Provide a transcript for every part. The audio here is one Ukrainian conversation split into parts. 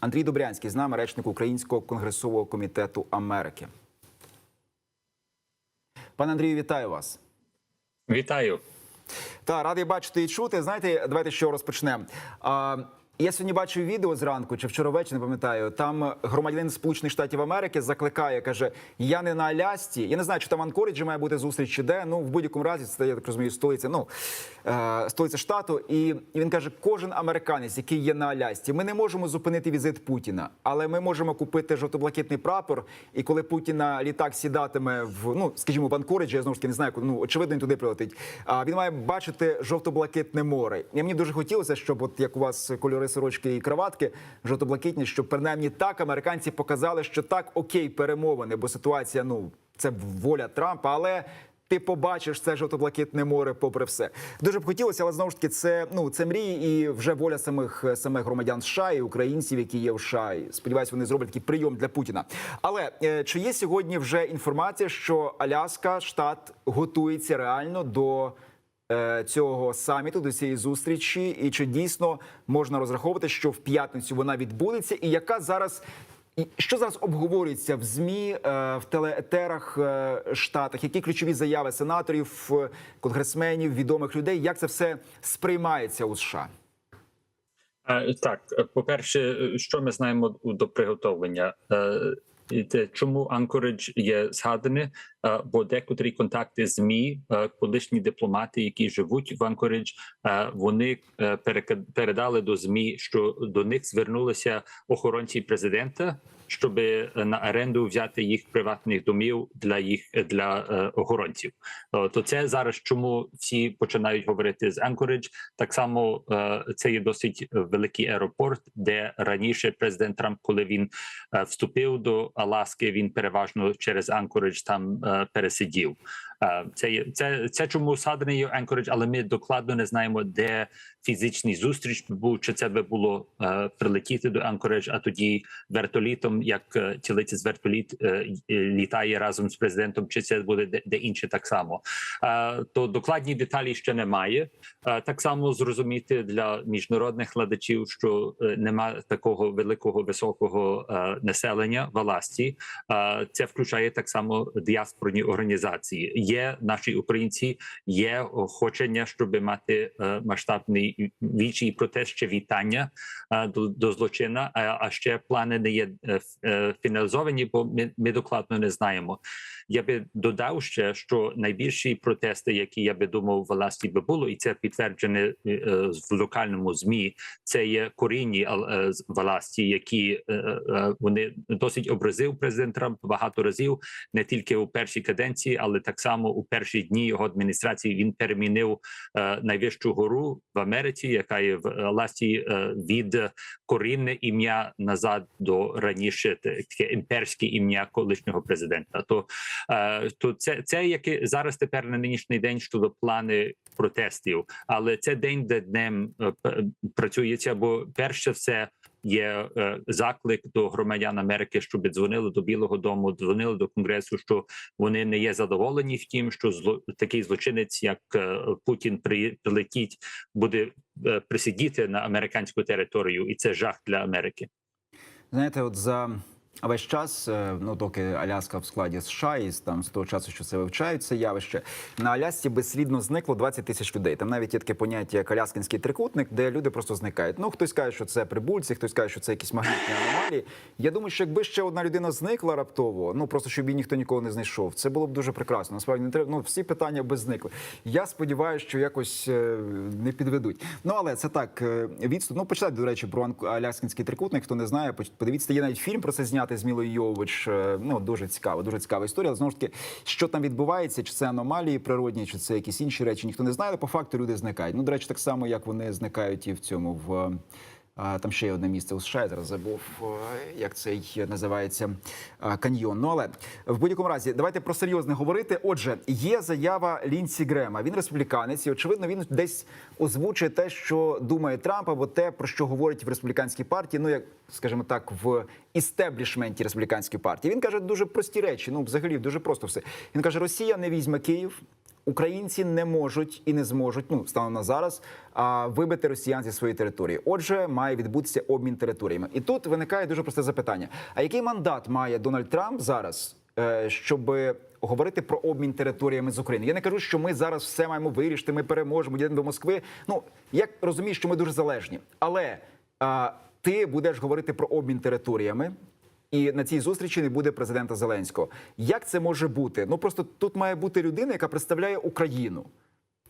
Андрій Добрянський з нами, речник Українського конгресового комітету Америки. Пане Андрію, вітаю вас. Вітаю. Та радий бачити і чути. Знаєте, давайте що розпочнемо. Я сьогодні бачив відео зранку чи вчора ввечері, не пам'ятаю. Там громадянин Сполучених Штатів Америки закликає, каже: Я не на Алясці. Я не знаю, чи там в Анкоріджі має бути зустріч чи де. Ну в будь-якому разі це я так розумію, столиця. Ну е, столиця штату. І, і він каже: кожен американець, який є на Алясці, ми не можемо зупинити візит Путіна, але ми можемо купити жовто-блакитний прапор. І коли Путіна літак сідатиме в ну, скажімо, в Анкориджі, я знову ж таки не знаю, ну очевидно, він туди прилетить. А він має бачити жовто-блакитне море. І мені дуже хотілося, щоб от як у вас кольори сорочки і краватки жовто-блакитні, щоб принаймні так американці показали, що так окей, перемовини, бо ситуація, ну це воля Трампа, але. Ти побачиш це жовто-блакитне море, попри все. Дуже б хотілося, але знову ж таки, це ну це мрії і вже воля самих самих громадян США і українців, які є в США. І Сподіваюсь, вони зроблять такий прийом для Путіна. Але е, чи є сьогодні вже інформація, що Аляска, штат готується реально до цього саміту, до цієї зустрічі, і чи дійсно можна розраховувати, що в п'ятницю вона відбудеться, і яка зараз що зараз обговорюється в змі е, в телеетерах е, штатах? Які ключові заяви сенаторів, е, конгресменів, відомих людей? Як це все сприймається у США? Е, Так, е, по-перше, е, що ми знаємо до приготовлення? Те, Чому Анкоридж є згаданий? Е, Бо декотрі контакти змі, е, колишні дипломати, які живуть в Анкоридж, е, вони е, передали до змі, що до них звернулися охоронці президента, щоб на оренду взяти їх приватних домів для їх для е, охоронців. Е, То це зараз чому всі починають говорити з Анкоридж. Так само е, це є досить великий аеропорт, де раніше президент Трамп, коли він е, вступив до Аласки, він переважно через Анкоридж там е, пересидів. Це є це, це чому саданий Анкоридж, але ми докладно не знаємо, де фізичний зустріч був, чи це би було е, прилетіти до Анкоридж, а тоді вертолітом, як е, тілиться з вертоліт е, літає разом з президентом, чи це буде де, де інше так само. То докладні деталі ще немає. Так само зрозуміти для міжнародних глядачів, що нема такого великого високого населення в Аласці. Е, Це включає так само діаспорні організації. Є наші українці, є охочення, щоб мати е, масштабний вічі і протест ще вітання е, до, до злочина. А, ще плани не є е, фіналізовані, бо ми, ми докладно не знаємо. Я би додав ще, що найбільші протести, які я би думав в Аласці би було, і це підтверджене в локальному змі. Це є корінні Ал- е, з- в які вони досить образив президент Трамп багато разів, не тільки у першій каденції, але так само у перші дні його адміністрації він перемінив е, найвищу гору в Америці, яка є в Аласці, е, від корінне ім'я назад до раніше таке імперське ім'я колишнього президента. То Е, то це це яке зараз тепер на нинішній день щодо плани протестів, але це день де днем е, працюється. Бо перше все є е, заклик до громадян Америки, щоб дзвонили до Білого Дому, дзвонили до Конгресу, що вони не є задоволені в тім, що зло такий злочинець, як е, Путін, прилетіть, буде е, присидіти на американську територію, і це жах для Америки. Знаєте, от за весь час, е, ну доки Аляска в складі США, і там з того часу, що це вивчають, це явище на Алясці безслідно зникло 20 тисяч людей. Там навіть є таке поняття, як Аляскинський трикутник, де люди просто зникають. Ну хтось каже, що це прибульці, хтось каже, що це якісь магнітні аномалії. Я думаю, що якби ще одна людина зникла раптово, ну просто щоб її ніхто ніколи не знайшов, це було б дуже прекрасно. Насправді не треба. Ну всі питання би зникли. Я сподіваюся, що якось е, не підведуть. Ну але це так е, відступ. Ну почитайте, до речі, про Аляскинський трикутник. Хто не знає, подивіться, є навіть фільм про це знятий з Мілою Йович. Е, Ну дуже цікаво, дуже цікава історія. Але знову ж таки, що там відбувається, чи це аномалії природні, чи це якісь інші речі, ніхто не знає. Але по факту люди зникають. Ну, до речі, так само, як вони зникають і в цьому в. Там ще є одне місце у США, я зараз забув, е, як цей називається а, каньйон. Ну але в будь-якому разі, давайте про серйозне говорити. Отже, є заява Лінсі Грема. Він республіканець, і очевидно, він десь озвучує те, що думає Трамп, або те, про що говорять в республіканській партії. Ну як скажімо так, в істеблішменті республіканської партії. Він каже дуже прості речі. Ну, взагалі, дуже просто все. Він каже: Росія не візьме Київ. Українці не можуть і не зможуть, ну станом на зараз, вибити росіян зі своєї території. Отже, має відбутися обмін територіями. І тут виникає дуже просте запитання: а який мандат має Дональд Трамп зараз, е, щоб говорити про обмін територіями з України? Я не кажу, що ми зараз все маємо вирішити, ми переможемо, йдемо до Москви. Ну я розумію, що ми дуже залежні, але ти будеш говорити про обмін територіями. І на цій зустрічі не буде президента Зеленського. Як це може бути? Ну просто тут має бути людина, яка представляє Україну.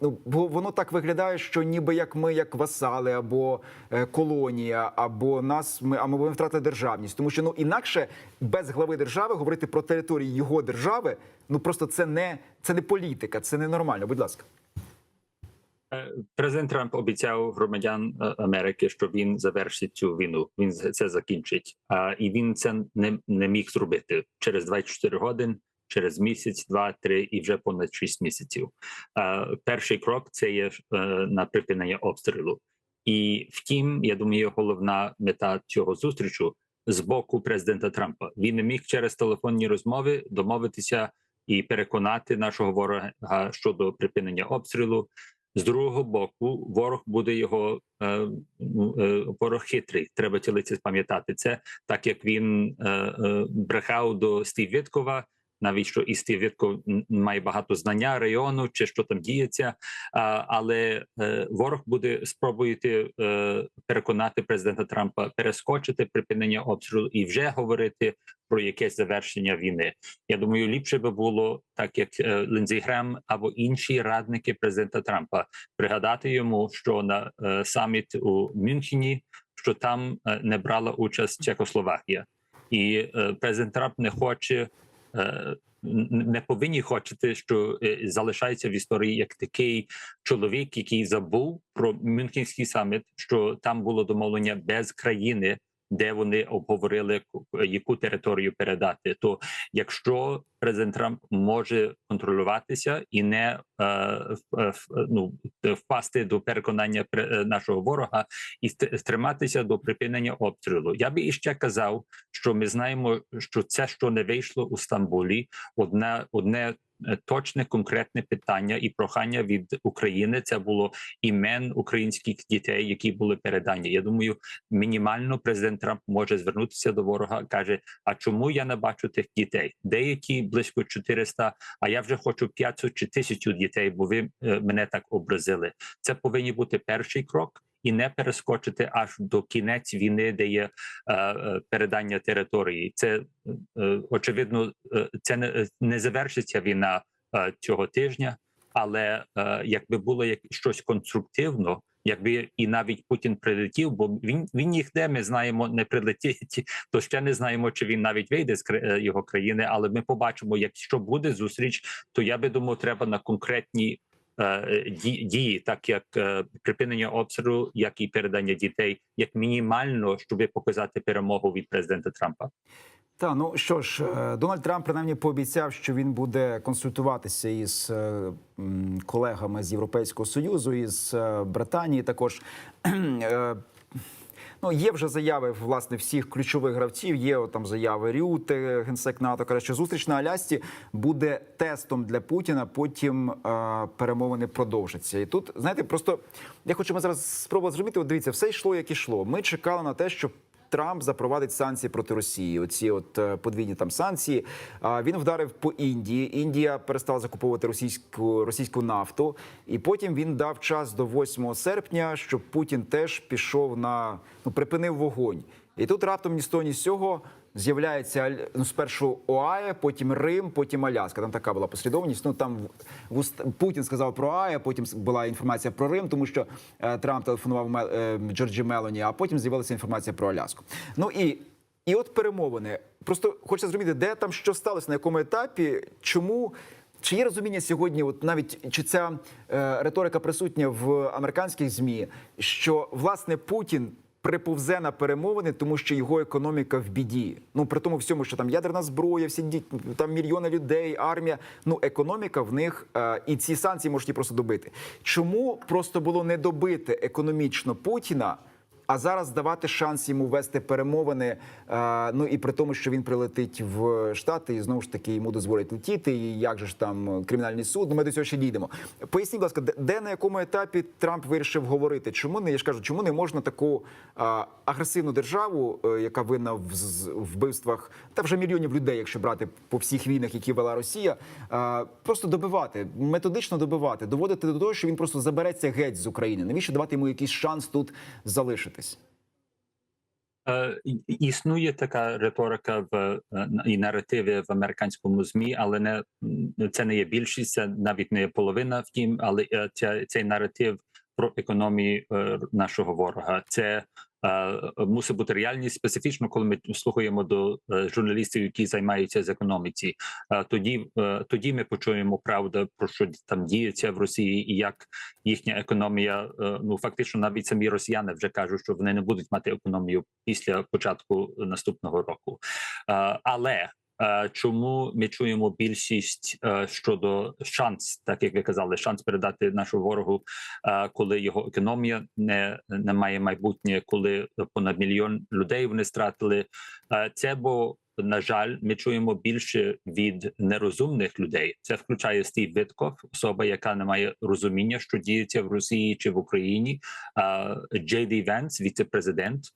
Ну, бо воно так виглядає, що ніби як ми, як васали, або е, колонія, або нас ми, а ми будемо втратити державність. Тому що ну інакше без глави держави говорити про території його держави, ну просто це не це не політика, це не нормально. Будь ласка. Е, Президент Трамп обіцяв громадян е, Америки, що він завершить цю війну. Він це закінчить. А і він це не, не міг зробити через 24 години, через місяць, два, три і вже понад 6 місяців. Е, Перший крок це є на припинення обстрілу. І втім, я думаю, головна мета цього зустрічу з боку президента Трампа. Він не міг через телефонні розмови домовитися і переконати нашого ворога щодо припинення обстрілу. З другого боку, ворог буде його е, ну, е, ворог хитрий. Треба ці пам'ятати це, так як він е, е, брехав до Стів Віткова, навіть що і Стів Вітков м, має багато знання району чи що там діється. Але е, ворог буде спробувати е, переконати президента Трампа перескочити припинення обстрілу і вже говорити про якесь завершення війни. Я думаю, ліпше би було так, як е, Ліндзі Грем або інші радники президента Трампа пригадати йому, що на саміт у Мюнхені, що там не брала участь Чехословакія, і президент Трамп не хоче. Е, Не повинні хочете, що е, залишається в історії як такий чоловік, який забув про Мюнхенський саміт, що там було домовлення без країни, де вони обговорили яку територію передати. То якщо президент Трамп може контролюватися і не е, в- ну, впасти до переконання е, нашого ворога і стриматися до припинення обстрілу, я би іще казав, що ми знаємо, що це, що не вийшло у Стамбулі, одне одне. Е, Точне конкретне питання і прохання від України це було імен українських дітей, які були передані. Я думаю, мінімально президент Трамп може звернутися до ворога. каже: А чому я не бачу тих дітей? Деякі близько 400, а я вже хочу 500 чи 1000 дітей, бо ви е, мене так образили. Це повинні бути перший крок. І не перескочити аж до кінець війни, де є е, е, передання території. Це е, очевидно, це не, не завершиться війна цього тижня, але якби було як щось конструктивно, якби і навіть Путін прилетів, бо він він ніде ми знаємо не прилетить, то ще не знаємо, чи він навіть вийде з його країни. Але ми побачимо, якщо буде зустріч, то я би думав, треба на конкретні. Е, ді- Дії, так як е, припинення обстрілу, як і передання дітей, як мінімально, щоб показати перемогу від президента Трампа. Та ну що ж, е, Дональд Трамп принаймні пообіцяв, що він буде консультуватися із колегами з Європейського союзу із Британії. Також ну є вже заяви власне всіх ключових гравців. Є там заяви Рюти, генсек НАТО. каже, що зустріч на Алясці буде тестом для Путіна. Потім е, перемовини продовжаться. І тут знаєте, просто я хочу ми зараз спробувати зробити. От дивіться, все йшло як ішло. Ми чекали на те, що Трамп запровадить санкції проти Росії. Оці от е, подвійні там санкції. Він вдарив по Індії. Індія перестала закуповувати російську російську нафту, і потім він дав час до 8 серпня, щоб Путін теж пішов на ну припинив вогонь. І тут раптом ні з того, ні з цього з'являється ну, спершу ОАЕ, потім Рим, потім Аляска. Там така була послідовність. Ну там в уст... Путін сказав про ОАЕ, потім була інформація про Рим, тому що е, Трамп телефонував Мел... е, Джорджі Мелоні, а потім з'явилася інформація про Аляску. Ну і, і от перемовини. Просто хочеться зрозуміти, де там що сталося, на якому етапі, чому. Чи є розуміння сьогодні, от навіть чи ця е, риторика присутня в американських змі, що власне Путін приповзе на перемовини, тому що його економіка в біді. Ну при тому всьому, що там ядерна зброя, всі ді- там мільйони людей, армія. Ну економіка в них е, і ці санкції можуть просто добити. Чому просто було не добити економічно Путіна? А зараз давати шанс йому вести перемовини. е, Ну і при тому, що він прилетить в Штати, і знову ж таки йому дозволять летіти. І як же ж там кримінальний суд? Ну, ми до цього ще дійдемо. Поясніть, будь ласка, де- на якому етапі Трамп вирішив говорити? Чому не я ж кажу, чому не можна таку агресивну державу, е, яка винна в вбивствах та вже мільйонів людей, якщо брати по всіх війнах, які вела Росія, просто добивати, методично добивати, доводити до того, що він просто забереться геть з України. Навіщо давати йому якийсь шанс тут залишитись? Е, Існує така риторика в е, і наративи в американському змі, але не це не є більшість, це навіть не є половина. Втім, але е, ця, цей наратив про економію нашого ворога. Це мусить бути реальність специфічно, коли ми слухаємо до е, журналістів, які займаються з економіці. Е, Тоді е, тоді ми почуємо правду про що там діється в Росії, і як їхня економія. е, Ну фактично, навіть самі росіяни вже кажуть, що вони не будуть мати економію після початку наступного року. Е, Але е, чому ми чуємо більшість е, щодо шанс, так як ви казали, шанс передати нашому ворогу, е, коли його економія не, не має майбутнє, коли понад мільйон людей вони стратили. Е, Це бо на жаль, ми чуємо більше від нерозумних людей. Це включає Стів Витков, особа, яка не має розуміння, що діється в Росії чи в Україні. Е, Джей Ді Венс, віце-президент, е,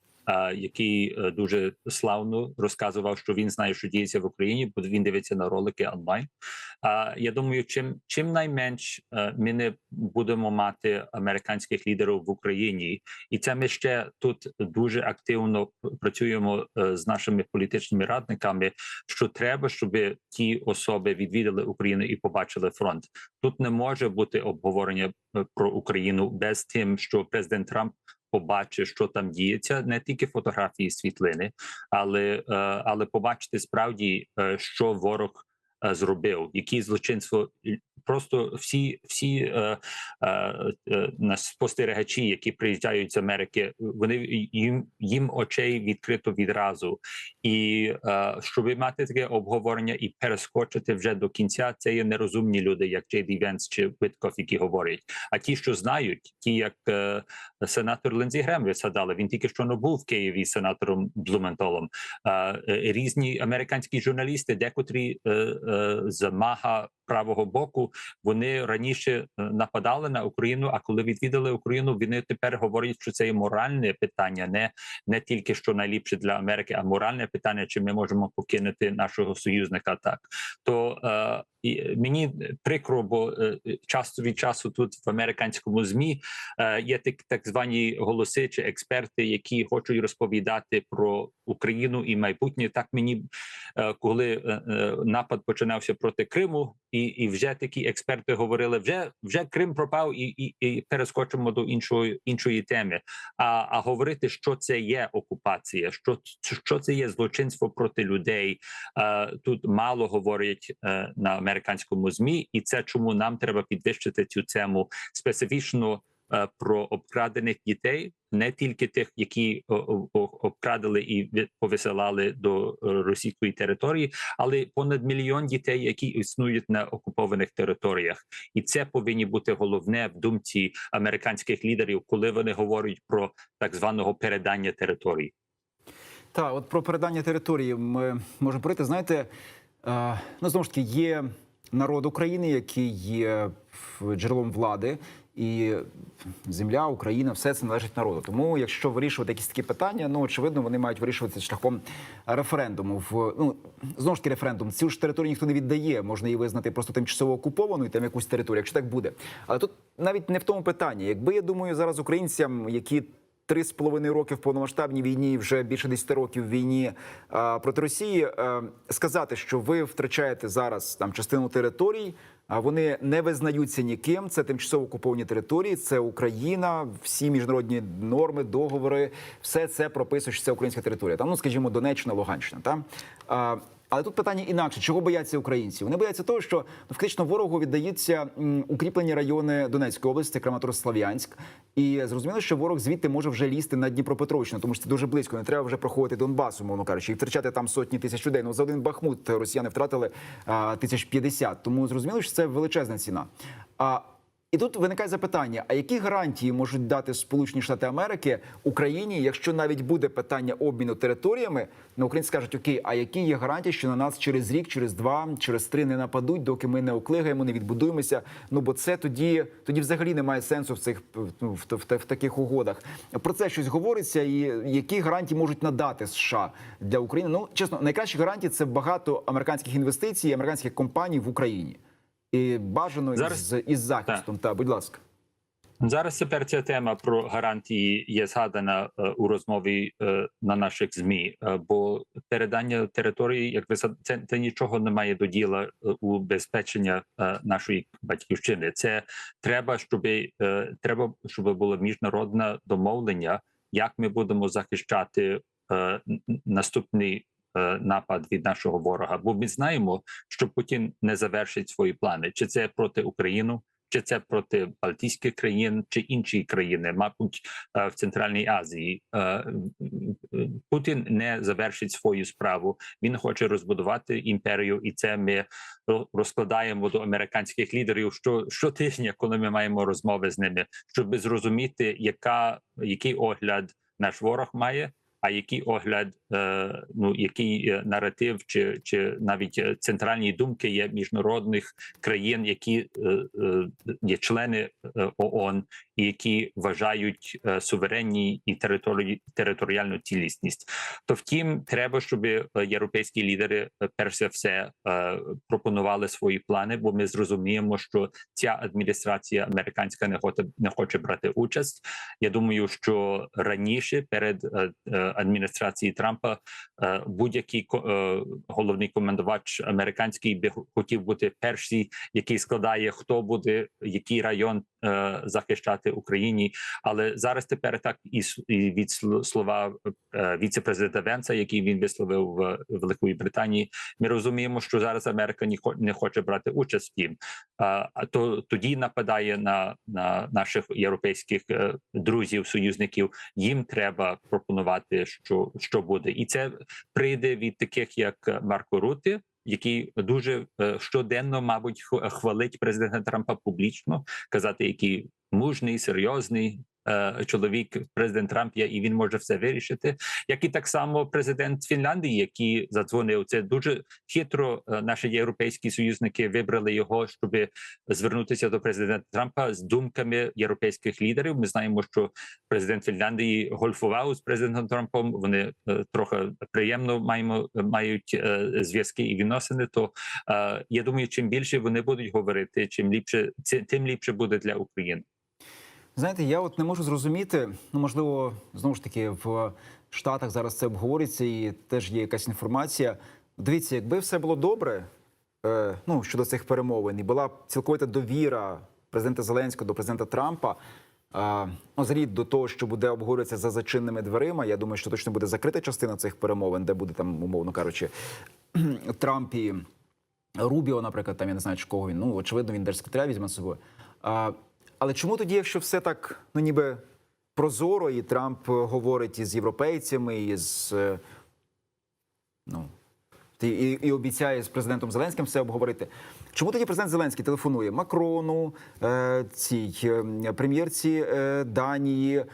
який е, дуже славно розказував, що він знає, що діється в Україні, бо він дивиться на ролики онлайн. А я думаю, чим чим найменш е, ми не будемо мати американських лідерів в Україні, і це ми ще тут дуже активно працюємо е, з нашими політичними радниками. Що треба, щоб ті особи відвідали Україну і побачили фронт. Тут не може бути обговорення про Україну без тим, що президент Трамп. Побачить, що там діється, не тільки фотографії, світлини, але е, але побачити справді, е, що ворог зробив, які злочинство. Просто всі всі е, е, е, спостерігачі, які приїжджають з Америки, вони їм їм очей відкрито відразу. І е, щоб мати таке обговорення і перескочити вже до кінця, це є нерозумні люди, як Джей Ді Венс чи Витков, які говорять. А ті, що знають, ті як е, сенатор Лінзі Грем, ви згадали, він тільки що не був в Києві сенатором Блументолом. Е, е, різні американські журналісти, декотрі е, е, з мага правого боку, вони раніше е, нападали на Україну. А коли відвідали Україну, вони тепер говорять, що це є моральне питання, не, не тільки що найліпше для Америки, а моральне питання, чи ми можемо покинути нашого союзника. Так то е, і мені прикро, бо е, часто від часу тут в американському змі е, є так, так звані голоси чи експерти, які хочуть розповідати про Україну і майбутнє. Так мені коли напад починався проти Криму, і, і вже такі експерти говорили: вже вже Крим пропав, і, і, і перескочимо до іншої іншої теми. А, а говорити, що це є окупація, що, що це є злочинство проти людей. Е, тут мало говорять е, на американському змі, і це чому нам треба підвищити цю тему специфічно е, про обкрадених дітей, не тільки тих, які о, о, о, обкрадали і ви- повисилали до е, російської території, але понад мільйон дітей, які існують на окупованих територіях, і це повинні бути головне в думці американських лідерів, коли вони говорять про так званого передання території. Так, от про передання території ми можемо говорити. Знаєте, е, ну знову ж таки, є народ України, який є джерелом влади, і земля, Україна, все це належить народу. Тому, якщо вирішувати якісь такі питання, ну очевидно, вони мають вирішуватися шляхом референдуму. В ну знову ж таки, референдум. Цю ж територію ніхто не віддає. Можна її визнати просто тимчасово окупованою, там якусь територію, якщо так буде. Але тут навіть не в тому питанні. Якби я думаю, зараз українцям, які Три з половиною роки в повномасштабній війні, вже більше 10 років в війні а, проти Росії. е, сказати, що ви втрачаєте зараз там частину територій, а вони не визнаються ніким. Це тимчасово окуповані території, це Україна, всі міжнародні норми, договори, все це прописує, що це українська територія. Там, ну скажімо, Донеччина, Луганщина. Там а, але тут питання інакше: чого бояться українці? Вони бояться того, що ну, фактично ворогу віддаються укріплені райони Донецької області, Краматорськ-Слав'янськ. І зрозуміло, що ворог звідти може вже лізти на Дніпропетровщину, тому що це дуже близько. Не треба вже проходити Донбас, умовно кажучи, і втрачати там сотні тисяч людей. Ну за один Бахмут росіяни втратили а, тисяч п'ятдесят. Тому зрозуміло, що це величезна ціна. А І тут виникає запитання: а які гарантії можуть дати Сполучені Штати Америки Україні, якщо навіть буде питання обміну територіями, на українці скажуть, окей, а які є гарантії, що на нас через рік, через два, через три не нападуть, доки ми не оклигаємо, не відбудуємося. Ну бо це тоді, тоді взагалі немає сенсу в цих ну, в, в, в таких угодах. Про це щось говориться, і які гарантії можуть надати США для України? Ну чесно, найкращі гарантії це багато американських інвестицій, американських компаній в Україні. І бажано Зараз- із, із захистом. Та, будь ласка. Зараз тепер ця тема про гарантії є згадана е, у розмові е, на наших змі. е, бо передання території, як ви це, це нічого не має до діла е, у безпечення е, нашої батьківщини. Це треба, щоб е, треба, щоб було міжнародне домовлення, як ми будемо захищати наступний. Е, Напад від нашого ворога, бо ми знаємо, що Путін не завершить свої плани, чи це проти України, чи це проти Балтійських країн чи інші країни, мабуть, е, в Центральній Азії. Е, Путін не завершить свою справу. Він хоче розбудувати імперію, і це ми розкладаємо до американських лідерів. Що щотижня, коли ми маємо розмови з ними, щоб зрозуміти, яка який огляд наш ворог має. А який огляд, е, ну який е, наратив, чи чи навіть е, центральні думки є міжнародних країн, які є члени ООН, і які вважають суверенні і території територіальну цілісність. То втім, треба, щоб європейські лідери перш за все пропонували свої плани, бо ми зрозуміємо, що ця адміністрація американська не хоче не хоче брати участь. Я думаю, що раніше перед е, Трампа е, будь-який е, головний командувач американський би хотів бути перший, який складає, хто буде який район е, захищати Україні. Але зараз тепер так і, від слова віце-президента Венса, який він висловив в Великої Британії, ми розуміємо, що зараз Америка не хоче брати участь в тім. А то тоді нападає на, на наших європейських друзів, союзників. Їм треба пропонувати, що, що буде, і це прийде від таких, як Марко Рути. Який дуже е, щоденно, мабуть, хвалить президента Трампа публічно, казати, який мужний, серйозний чоловік, президент Трамп є, і він може все вирішити. Як і так само президент Фінляндії, який задзвонив, це дуже хитро. е, Наші європейські союзники вибрали його, щоб звернутися до президента Трампа з думками європейських лідерів. Ми знаємо, що президент Фінляндії гольфував з президентом Трампом. Вони е, трохи приємно маємо мають е, зв'язки і відносини. То е, я думаю, чим більше вони будуть говорити, чим ліпше тим ліпше буде для України. Знаєте, я от не можу зрозуміти. Ну, можливо, знову ж таки, в Штатах зараз це обговорюється і теж є якась інформація. Дивіться, якби все було добре, е, ну щодо цих перемовин, і була цілковита довіра президента Зеленського до президента Трампа. А, ну, взагалі до того, що буде обговорюватися за зачинними дверима. Я думаю, що точно буде закрита частина цих перемовин, де буде там, умовно кажучи, Трамп і Рубіо, наприклад, там я не знаю, чи кого він. Ну очевидно, він держсекретаря візьме з собою. Але чому тоді, якщо все так, ну ніби прозоро, і Трамп е, говорить із європейцями, і з е, ну і, і, обіцяє з президентом Зеленським все обговорити. Чому тоді президент Зеленський телефонує Макрону, е, цій прем'єрці Данії,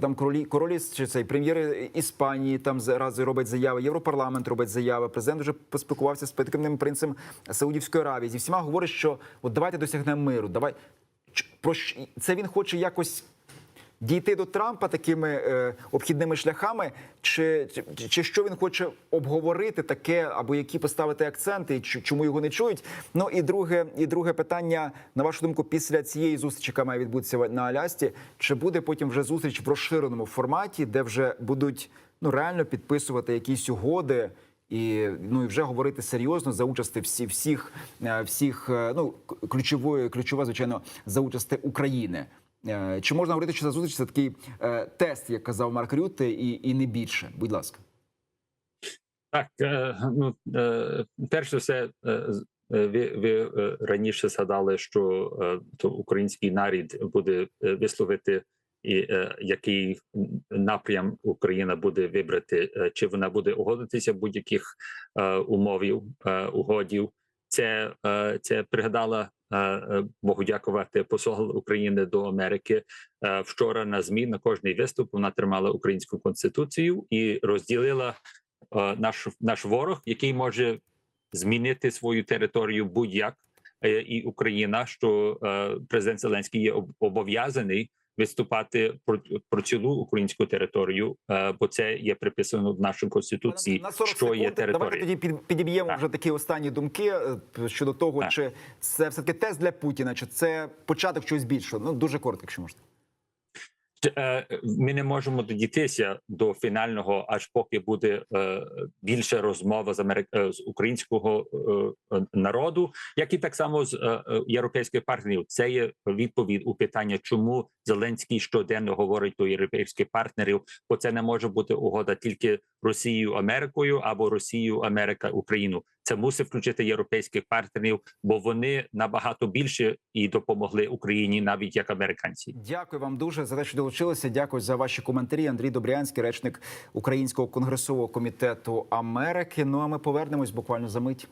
там королі королі чи цей прем'єр Іспанії там зараз робить заяви. Європарламент робить заяви. Президент вже поспілкувався з підкріпним принцем Саудівської Аравії. Зі всіма говорить, що от давайте досягнемо миру. Давай про щ- це він хоче якось дійти до Трампа такими е, обхідними шляхами, чи, чи, чи що він хоче обговорити таке, або які поставити акценти, і ч- чому його не чують? Ну і друге, і друге питання, на вашу думку, після цієї зустрічі, яка має відбутися на Алясці, чи буде потім вже зустріч в розширеному форматі, де вже будуть ну реально підписувати якісь угоди? І ну і вже говорити серйозно за участі всі всіх е, всіх е, ну ключової ключова, звичайно, за участі України. Е, Чи можна говорити, що за зустріч це такий тест, як казав Марк Рютте, і, і не більше? Будь ласка. Так, ну перш за все, ви, ви раніше згадали, що то український нарід буде висловити і е, який напрям Україна буде вибрати, е, чи вона буде угодитися будь-яких е, умовів угодів. Це, це пригадала Богу дякувати, посол України до Америки вчора на змі на кожний виступ вона тримала українську конституцію і розділила наш наш ворог, який може змінити свою територію будь-як, і Україна, що президент Зеленський є об- обов'язаний виступати про, про цілу українську територію, е, бо це є приписано в нашій конституції, на 40 що є територія. Давайте тоді підіб'ємо Так. вже такі останні думки е, щодо того, Так. чи це все таки тест для Путіна, чи це початок чогось більшого. Ну дуже коротко, якщо можна. Е, Ми не можемо додітися до фінального, аж поки буде е, більше розмова з Америк... е, з українського народу, як і так само з європейських партнерів. Це є відповідь у питання, чому Зеленський щоденно говорить до європейських партнерів, бо це не може бути угода тільки Росією Америкою або Росією Америка Україну. Це мусить включити європейських партнерів, бо вони набагато більше і допомогли Україні, навіть як американці. Дякую вам дуже за те, що долучилися. Дякую за ваші коментарі. Андрій Добрянський, речник Українського конгресового комітету Америки. Ну а ми повернемось буквально за мить.